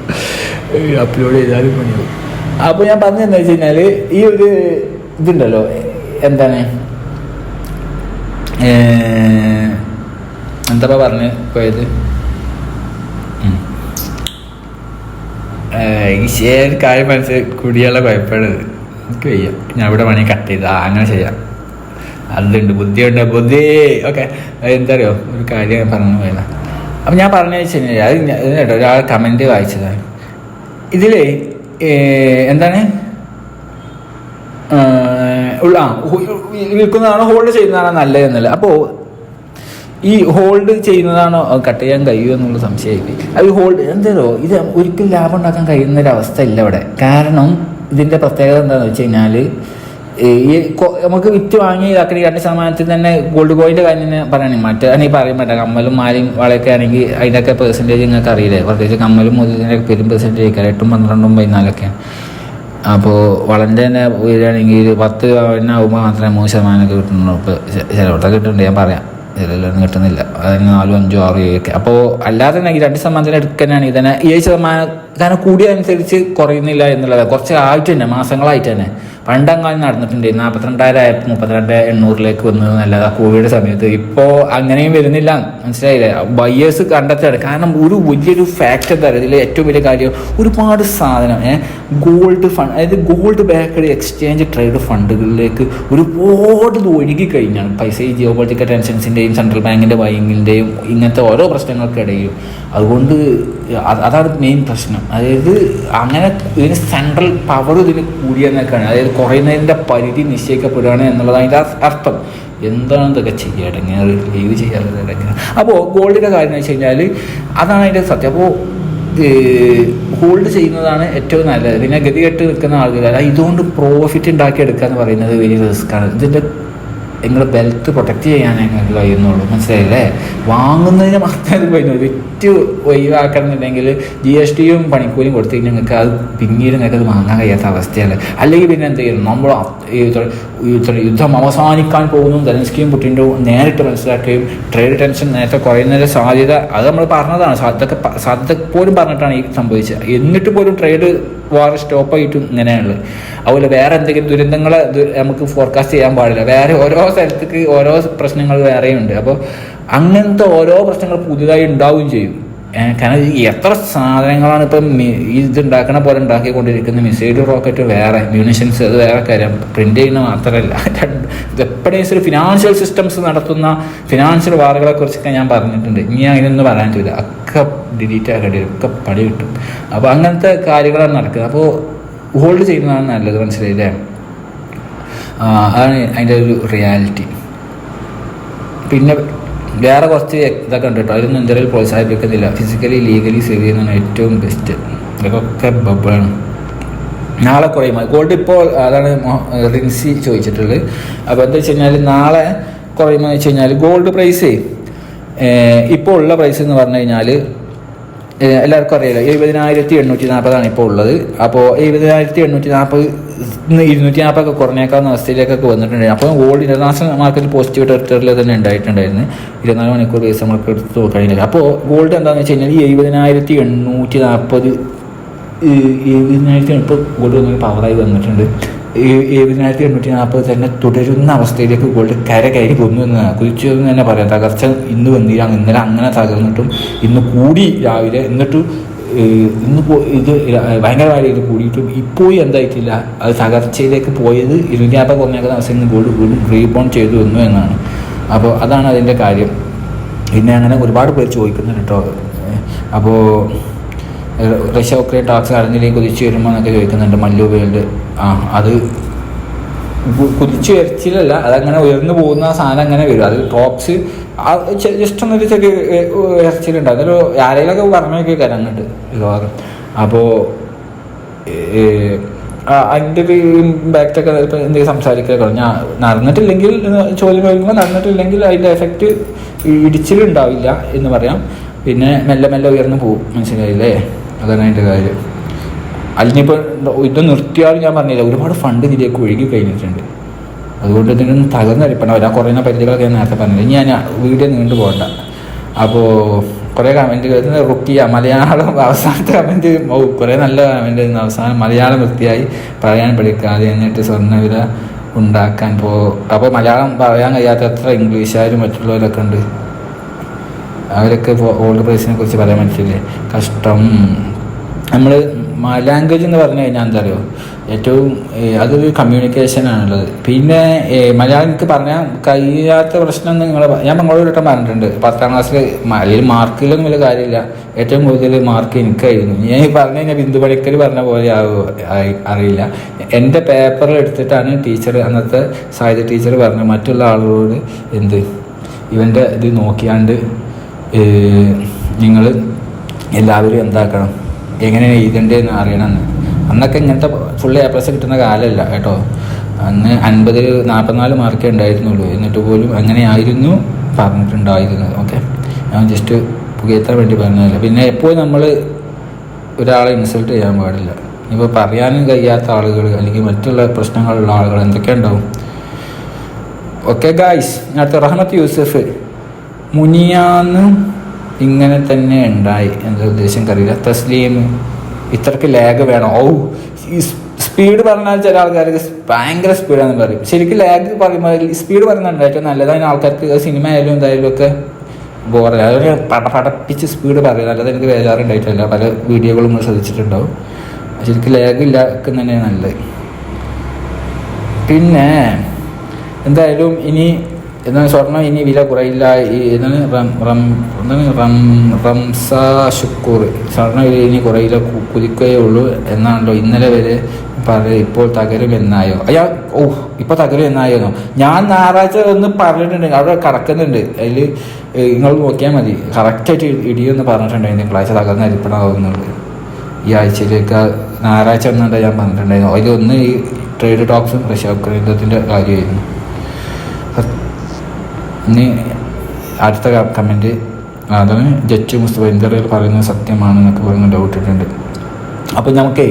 അപ്ലോഡ് ചെയ്താലും പണിയാവും അപ്പോൾ ഞാൻ പറഞ്ഞതെന്ന് വെച്ച് കഴിഞ്ഞാൽ ഈ ഒരു ഇതുണ്ടല്ലോ എന്താണ് എന്താ പറഞ്ഞ് പോയത്? കാര്യം മനസ്സിൽ കുടിയുള്ള കുഴപ്പമുള്ളത് എനിക്ക് വയ്യ. ഞാൻ ഇവിടെ പണി കട്ട് ചെയ്താ അങ്ങനെ ചെയ്യാം. അതുണ്ട് ബുദ്ധിയുണ്ട് ബുദ്ധി. ഓക്കെ എന്തറിയോ? ഒരു കാര്യം പറഞ്ഞു പോയതാ അപ്പം ഞാൻ പറഞ്ഞു വെച്ചാൽ അത് കേട്ടോ ഒരാൾ കമന്റ് വായിച്ചതാണ്. ഇതിൽ എന്താണ്? ഉള്ള വിൽക്കുന്നതാണോ ഹോൾഡ് ചെയ്യുന്നതാണോ നല്ലതെന്നല്ല. അപ്പോൾ ഈ ഹോൾഡ് ചെയ്യുന്നതാണോ കട്ട് ചെയ്യാൻ കഴിയുമോ എന്നുള്ള സംശയമായി അത് ഹോൾഡ് എന്തോ ഇത് ഒരിക്കലും ലാഭം ഉണ്ടാക്കാൻ കഴിയുന്ന ഒരു അവസ്ഥ ഇല്ല ഇവിടെ. കാരണം ഇതിന്റെ പ്രത്യേകത എന്താണെന്ന് വെച്ച് കഴിഞ്ഞാൽ ഈ നമുക്ക് വിറ്റ് വാങ്ങി ഇതാക്കി രണ്ട് ശതമാനത്തിൽ തന്നെ ഗോൾഡ് കോയിന്റെ കാര്യം തന്നെ പറയുകയാണെങ്കിൽ മറ്റേ ആണെങ്കിൽ പറയാൻ പറ്റില്ല. കമ്മലും മാലയും വളയൊക്കെ ആണെങ്കിൽ അതിന്റെയൊക്കെ പെർസെന്റേജ് നിങ്ങൾക്ക് അറിയില്ലേ? പ്രത്യേകിച്ച് കമ്മലും മുതലിന്റെ പെരും പെർസെന്റേജ് ആയിരിക്കും. എട്ടും പന്ത്രണ്ടും പതിനാലൊക്കെ. അപ്പോൾ വളന്റെ തന്നെ വരികയാണെങ്കിൽ ഒരു പത്ത് പവനാകുമ്പോൾ മാത്രമേ മൂന്ന് ശതമാനമൊക്കെ കിട്ടുന്നുള്ളൂ. ഇപ്പോൾ ചിലവട്ടം കിട്ടുന്നുണ്ട്. ഞാൻ പറയാം. ചിലവിലൊന്നും കിട്ടുന്നില്ല. അതിന് നാലും അഞ്ചോ ആറോ ഏഴൊക്കെ അപ്പോൾ അല്ലാതെ തന്നെ ഈ രണ്ട് ശതമാനത്തിന് എടുക്കാനാണ് ഇതന്നെ ഏഴ് ശതമാനം കാരണം കൂടിയതനുസരിച്ച് കുറയുന്നില്ല എന്നുള്ളത് കുറച്ച് ആയിട്ട് തന്നെ മാസങ്ങളായിട്ട് തന്നെ. പണ്ടങ്ങാനും നടന്നിട്ടുണ്ട്. നാൽപ്പത്തിരണ്ടായിരം മുപ്പത്തിരണ്ട് എണ്ണൂറിലേക്ക് വന്നത് നല്ലത്. ആ കോവിഡ് സമയത്ത് ഇപ്പോൾ അങ്ങനെയും വരുന്നില്ല. മനസ്സിലായില്ലേ? ബയ്യേഴ്സ് കണ്ടെത്തിയാണ് കാരണം ഒരു വലിയൊരു ഫാക്ടർ ഇതിൽ ഏറ്റവും വലിയ കാര്യം ഒരുപാട് സാധനം ഗോൾഡ് ഫണ്ട് അതായത് ഗോൾഡ് ബാക്ക്ഡ് എക്സ്ചേഞ്ച് ട്രേഡ് ഫണ്ടുകളിലേക്ക് ഒരുപാട് ഒഴുകി കഴിഞ്ഞാണ് പൈസ ഈ ജിയോ പൊളിറ്റിക്കൽ ടെൻഷൻസിന്റെയും സെൻട്രൽ ബാങ്കിന്റെ ബൈങ്ങിന്റെയും ഇങ്ങനത്തെ ഓരോ പ്രശ്നങ്ങൾക്കിടയിലും. അതുകൊണ്ട് അത് അതാണ് മെയിൻ പ്രശ്നം. അതായത് അങ്ങനെ ഇതിന് സെൻട്രൽ പവർ ഇതിന് കൂടിയെന്നൊക്കെയാണ്. അതായത് കുറയുന്നതിന്റെ പരിധി നിശ്ചയിക്കപ്പെടുകയാണ് എന്നുള്ളതാണ് അതിന്റെ അർത്ഥം. എന്താണ് ഇതൊക്കെ ചെയ്യുക? ഇങ്ങനെ ലീവ് ചെയ്യാറുള്ളത് അപ്പോൾ ഗോൾഡിന്റെ കാര്യം എന്ന് വെച്ച് കഴിഞ്ഞാൽ അതാണ് അതിന്റെ സത്യം. അപ്പോൾ ഹോൾഡ് ചെയ്യുന്നതാണ് ഏറ്റവും നല്ലത്. പിന്നെ ഗതികെട്ട് നിൽക്കുന്ന ആളുകൾ അല്ല ഇതുകൊണ്ട് പ്രോഫിറ്റ് ഉണ്ടാക്കിയെടുക്കുക എന്ന് പറയുന്നത് വലിയ റിസ്ക്കാണ് ഇതിന്റെ നിങ്ങൾ ബെൽത്ത് പ്രൊട്ടക്റ്റ് ചെയ്യാനേ നിങ്ങൾക്ക് കഴിയുന്നുള്ളൂ. മനസ്സിലായില്ലേ? വാങ്ങുന്നതിന് മാത്രമേ അത് കഴിയുന്നു വിറ്റ് ഒഴിവാക്കണമെന്നുണ്ടെങ്കിൽ ജി എസ് ടിയും പണിക്കൂലിയും കൊടുത്തു കഴിഞ്ഞാൽ നിങ്ങൾക്ക് അത് പിന്നീട് നിങ്ങൾക്ക് അത് വാങ്ങാൻ കഴിയാത്ത അവസ്ഥയല്ല? അല്ലെങ്കിൽ പിന്നെ എന്ത് ചെയ്യണം? നമ്മൾ യുദ്ധം അവസാനിക്കാൻ പോകുന്നു. ധനസ്കിയും പുട്ടിന്റെ നേരിട്ട് മനസ്സിലാക്കുകയും ട്രേഡ് ടെൻഷൻ നേരത്തെ കുറയുന്നതിന്റെ സാധ്യത അത് നമ്മൾ പറഞ്ഞതാണ്. സാധ്യത സാധ്യത പോലും പറഞ്ഞിട്ടാണ് ഈ സംഭവിച്ചത്. എന്നിട്ട് പോലും ട്രേഡ് വാർ സ്റ്റോപ്പ് ആയിട്ടും ഇങ്ങനെയുള്ളത് അതുപോലെ വേറെ എന്തെങ്കിലും ദുരന്തങ്ങൾ നമുക്ക് ഫോർകാസ്റ്റ് ചെയ്യാൻ പാടില്ല. വേറെ ഓരോ സ്ഥലത്തേക്ക് ഓരോ പ്രശ്നങ്ങൾ വേറെയുണ്ട്. അപ്പോൾ അങ്ങനത്തെ ഓരോ പ്രശ്നങ്ങൾ പുതുതായി ഉണ്ടാവുകയും ചെയ്യും. കാരണം എത്ര സാധനങ്ങളാണ് ഇപ്പം ഇതുണ്ടാക്കണ പോലെ ഉണ്ടാക്കിക്കൊണ്ടിരിക്കുന്നത്. മിസൈൽ റോക്കറ്റ് വേറെ മ്യൂണിഷൻസ് അത് വേറെ കാര്യം. പ്രിന്റ് ചെയ്യുന്ന മാത്രമല്ല. എപ്പോഴും ഒരു ഫിനാൻഷ്യൽ സിസ്റ്റംസ് നടത്തുന്ന ഫിനാൻഷ്യൽ വാറുകളെ കുറിച്ചൊക്കെ ഞാൻ പറഞ്ഞിട്ടുണ്ട്. ഇനി അതിനൊന്നും പറയാൻ പറ്റില്ല ഒക്കെ ഡിലീറ്റ് ആക്കേണ്ടി വരും. ഒക്കെ പണി കിട്ടും. അപ്പോൾ അങ്ങനത്തെ കാര്യങ്ങളാണ് നടക്കുന്നത്. അപ്പോൾ ഹോൾഡ് ചെയ്യുന്നതാണ് നല്ലത്. മനസ്സിലായില്ലേ? അതാണ് അതിന്റെ ഒരു റിയാലിറ്റി പിന്നെ വേറെ കുറച്ച് ഇതൊക്കെ ഉണ്ട് കേട്ടോ. അതിനൊന്നും എന്തെങ്കിലും പ്രോത്സാഹിപ്പിക്കുന്നില്ല ഫിസിക്കലി ലീഗലി സേവ് ചെയ്യുന്നതാണ് ഏറ്റവും ബെസ്റ്റ് ഇതൊക്കെ ബബിളാണ് നാളെ കുറയും ഗോൾഡ് ഇപ്പോൾ അതാണ് റിൻസി ചോദിച്ചിട്ടുള്ളത്. അപ്പോൾ എന്താ വെച്ച് കഴിഞ്ഞാൽ നാളെ കുറയുമെന്ന് വെച്ച് കഴിഞ്ഞാൽ ഗോൾഡ് പ്രൈസ് ഇപ്പോൾ ഉള്ള പ്രൈസ് എന്ന് പറഞ്ഞു കഴിഞ്ഞാൽ എല്ലാവർക്കും അറിയാലോ എഴുപതിനായിരത്തി എണ്ണൂറ്റി നാൽപ്പതാണ് ഇപ്പോൾ ഉള്ളത്. അപ്പോൾ എഴുപതിനായിരത്തി എണ്ണൂറ്റി നാൽപ്പത് ഇരുന്നൂറ്റി നാൽപ്പതൊക്കെ കുറഞ്ഞേക്കാവുന്ന അവസ്ഥയിലേക്കൊക്കെ വന്നിട്ടുണ്ടായിരുന്നു അപ്പോൾ ഗോൾഡ് ഇന്റർനാഷണൽ മാർക്കറ്റിൽ പോസിറ്റീവ് ടെറിട്ടറിൽ തന്നെ ഉണ്ടായിട്ടുണ്ടായിരുന്നു. ഇരുപത്തിനാല് മണിക്കൂർ ബേസ് നമുക്ക് എടുത്ത് നോക്കുകയാണെങ്കിൽ അപ്പോൾ ഗോൾഡ് എന്താണെന്ന് വെച്ച് കഴിഞ്ഞാൽ ഈ എഴുപതിനായിരത്തി എണ്ണൂറ്റി നാൽപ്പത് എഴുപതിനായിരത്തി എൺപത് ഗോൾഡ് വന്നൊരു പവറായി വന്നിട്ടുണ്ട്. ഏ- എഴുപതിനായിരത്തി എണ്ണൂറ്റി നാൽപ്പത് തന്നെ തുടരുന്ന അവസ്ഥയിലേക്ക് ഗോൾഡ് കര കയറി കൊന്നു എന്ന് കുതിച്ചു എന്ന് തന്നെ പറയാം. തകർച്ച ഇന്ന് വന്നില്ല ഇന്നലെ അങ്ങനെ തകർന്നിട്ടും ഇന്ന് കൂടി രാവിലെ എന്നിട്ടും ഇന്ന് ഇത് ഭയങ്കരമായ ഇത് കൂടിയിട്ടും ഇപ്പോഴും എന്തായിട്ടില്ല. അത് തകർച്ചയിലേക്ക് പോയത് ഇരുന്നാപ്പം കുറഞ്ഞേക്കുന്ന അവസ്ഥയിൽ നിന്ന് ഗോൾഡ് വീണ്ടും റീബോൺ ചെയ്തു വന്നു എന്നാണ്. അപ്പോൾ അതാണ് അതിന്റെ കാര്യം. പിന്നെ അങ്ങനെ ഒരുപാട് പേര് ചോദിക്കുന്നുണ്ട് കേട്ടോ. അപ്പോൾ റഷ്യ ഉക്രൈൻ ടാക്സ് അറിഞ്ഞില്ലെങ്കിൽ കുതിച്ചു വരുമ്പോൾ എന്നൊക്കെ ചോദിക്കുന്നുണ്ട് മല്ലു വേൾഡ്. ആ അത് കുതിച്ചു വരച്ചിലല്ല അതങ്ങനെ ഉയർന്നു പോകുന്ന സാധനം അങ്ങനെ വരും. അത് ടോപ്സ് ജസ്റ്റ് ഒന്നൊരു ചെറിയ ഉയർച്ചിലുണ്ട് അതൊരു ആരെങ്കിലൊക്കെ പറഞ്ഞൊക്കെ അങ്ങോട്ട്. ലോകം അപ്പോൾ അതിന്റെ ഒരു ഇമ്പാക്റ്റൊക്കെ ഇപ്പോൾ എന്തെങ്കിലും സംസാരിക്കുക ഞാൻ നടന്നിട്ടില്ലെങ്കിൽ ചോദ്യം ചോദിക്കുമ്പോൾ നടന്നിട്ടില്ലെങ്കിൽ അതിന്റെ എഫക്റ്റ് ഇടിച്ചിലുണ്ടാവില്ല എന്ന് പറയാം. പിന്നെ മെല്ലെ മെല്ലെ ഉയർന്നു പോകും. മനസ്സിലായില്ലേ? അതാണ് അതിന്റെ കാര്യം. അതിനിപ്പോൾ ഇത് നിർത്തിയാൽ ഞാൻ പറഞ്ഞില്ല. ഒരുപാട് ഫണ്ട് ഇതിലേക്ക് ഒഴുകി കഴിഞ്ഞിട്ടുണ്ട്. അതുകൊണ്ട് ഇതിനൊന്നും തകർന്നടിപ്പണം വരാൻ കുറയുന്ന പരിധികളൊക്കെ ഞാൻ നേരത്തെ പറഞ്ഞില്ല? ഇനി ഞാൻ വീഡിയോ നീണ്ടു പോകണ്ട. അപ്പോൾ കുറേ കമന്റുകൾ റുക്കിയ മലയാളം അവസാനത്തെ കമന്റ് കുറേ നല്ല കമന്റ് അവസാനം മലയാളം വൃത്തിയായി പറയാൻ പഠിക്കാതെ എന്നിട്ട് സ്വർണവില ഉണ്ടാക്കാൻ പോ അപ്പോൾ മലയാളം പറയാൻ കഴിയാത്ത എത്ര ഇംഗ്ലീഷുകാരും മറ്റുള്ളവരൊക്കെ ഉണ്ട്. അവരൊക്കെ ഓൾഡ് പ്രൈസിനെ കുറിച്ച് പറയാൻ പറ്റില്ലേ കഷ്ടം. നമ്മൾ ലാംഗ്വേജ് എന്ന് പറഞ്ഞു കഴിഞ്ഞാൽ എന്താ പറയുക ഏറ്റവും അതൊരു കമ്മ്യൂണിക്കേഷൻ ആണുള്ളത്. പിന്നെ മലയാളം എനിക്ക് പറഞ്ഞാൽ കഴിയാത്ത പ്രശ്നം നിങ്ങൾ ഞാൻ നിങ്ങളോട് വട്ടം പറഞ്ഞിട്ടുണ്ട്. പത്താം ക്ലാസ്സിൽ അല്ലെങ്കിൽ മാർക്കിലൊന്നും വലിയ കാര്യമില്ല ഏറ്റവും കൂടുതൽ മാർക്ക് എനിക്കായിരുന്നു. ഞാൻ ഈ പറഞ്ഞു കഴിഞ്ഞാൽ ബിന്ദു പണിക്കൽ പറഞ്ഞ പോലെ അറിയില്ല. എന്റെ പേപ്പർ എടുത്തിട്ടാണ് ടീച്ചർ അന്നത്തെ സാഹിത്യ ടീച്ചർ പറഞ്ഞത്. മറ്റുള്ള ആളുകളോട് എന്ത്? ഇവന്റെ ഇത് നോക്കിയാണ്ട് നിങ്ങൾ എല്ലാവരും എന്താക്കണം? എങ്ങനെ എഴുതണ്ടേന്ന് അറിയണമെന്ന് അന്നൊക്കെ ഇങ്ങനത്തെ ഫുൾ എ പ്ലസ് കിട്ടുന്ന കാലമല്ല കേട്ടോ. അന്ന് അൻപത് നാൽപ്പത്തിനാല് മാർക്കേ ഉണ്ടായിരുന്നുള്ളൂ. എന്നിട്ട് പോലും അങ്ങനെയായിരുന്നു പറഞ്ഞിട്ടുണ്ടായിരുന്നത്. ഓക്കെ ഞാൻ ജസ്റ്റ് പുകയത്താൻ വേണ്ടി പറഞ്ഞതല്ല. പിന്നെ എപ്പോഴും നമ്മൾ ഒരാളെ ഇൻസൾട്ട് ചെയ്യാൻ പാടില്ല. ഇപ്പോൾ പറയാനും കഴിയാത്ത ആളുകൾ അല്ലെങ്കിൽ മറ്റുള്ള പ്രശ്നങ്ങളുള്ള ആളുകൾ എന്തൊക്കെ ഉണ്ടാവും? ഓക്കെ ഗായ്സ് അടുത്ത. റഹ്മത്ത് യൂസഫ്. മുനിയാന്ന് ഇങ്ങനെ തന്നെ ഉണ്ടായി എന്താ ഉദ്ദേശം കറിയില്ല. തസ്ലീം ഇത്രക്ക് ലാഗ് വേണം. ഓ സ്പീഡ് പറഞ്ഞാൽ ചില ആൾക്കാർക്ക് ഭയങ്കര സ്പീഡാണെന്ന് പറയും. ശരിക്കും ലാഗ് പറയുമ്പോൾ സ്പീഡ് പറയുന്നുണ്ട് ഏറ്റവും നല്ലതാണ് ആൾക്കാർക്ക് സിനിമ ആയാലും എന്തായാലും ഒക്കെ ബോറല്ല അതൊരു പട പടപ്പിച്ച് സ്പീഡ് പറയും. അല്ലാതെ എനിക്ക് വേജാറുണ്ടായിട്ടില്ല. പല വീഡിയോകളും നമ്മൾ ശ്രദ്ധിച്ചിട്ടുണ്ടാവും. ശരിക്കും ലാഗ് ഇല്ലാക്കുന്ന തന്നെയാണ് നല്ലത്. പിന്നെ എന്തായാലും ഇനി എന്താണ് സ്വർണം ഇനി വില കുറയില്ല. എന്താണ് റം റം എന്താണ് റം റംസാ ഷുക്കൂർ സ്വർണ വില ഇനി കുറയില്ല കു- ഉള്ളൂ എന്നാണല്ലോ ഇന്നലെ വരെ പറയ ഇപ്പോൾ തകരും എന്നായോ? അയ്യാ ഓ ഇപ്പോൾ തകരും എന്നായോന്നോ? ഞാൻ ഞായറാഴ്ച ഒന്ന് പറഞ്ഞിട്ടുണ്ട് അവിടെ കറക്കുന്നുണ്ട്. അതിൽ നിങ്ങൾ നോക്കിയാൽ മതി. കറക്റ്റായിട്ട് ഇടിയെന്ന് പറഞ്ഞിട്ടുണ്ടായിരുന്നു തിങ്കളാഴ്ച തകർന്ന് അരിപ്പണമാകുന്നുണ്ട് ഈ ആഴ്ചയിലേക്ക് ഞായറാഴ്ച ഒന്നുണ്ട് ഞാൻ പറഞ്ഞിട്ടുണ്ടായിരുന്നു. അതിലൊന്ന് ഈ ട്രേഡ് ടോക്സും റഷ്യ ഉക്രൈൻ കാര്യമായിരുന്നു. ഇനി അടുത്ത കമന്റ് അതാണ് ജഡ്ജ് മുസ്തഫ ഇന്ത്യയിൽ പറയുന്നത് സത്യമാണെന്നൊക്കെ പറയുന്ന ഡൗട്ട് ഇട്ടുണ്ട്. അപ്പോൾ നമുക്ക്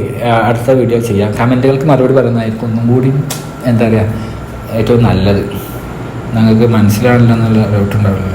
അടുത്ത വീഡിയോ ചെയ്യാം. കമന്റുകൾക്ക് മറുപടി പറയുന്നതായിരിക്കും. ഒന്നും കൂടി എന്താ പറയുക ഏറ്റവും നല്ലത്. ഞങ്ങൾക്ക് മനസ്സിലാണല്ലോ എന്നുള്ള ഡൗട്ട് ഉണ്ടാവില്ല.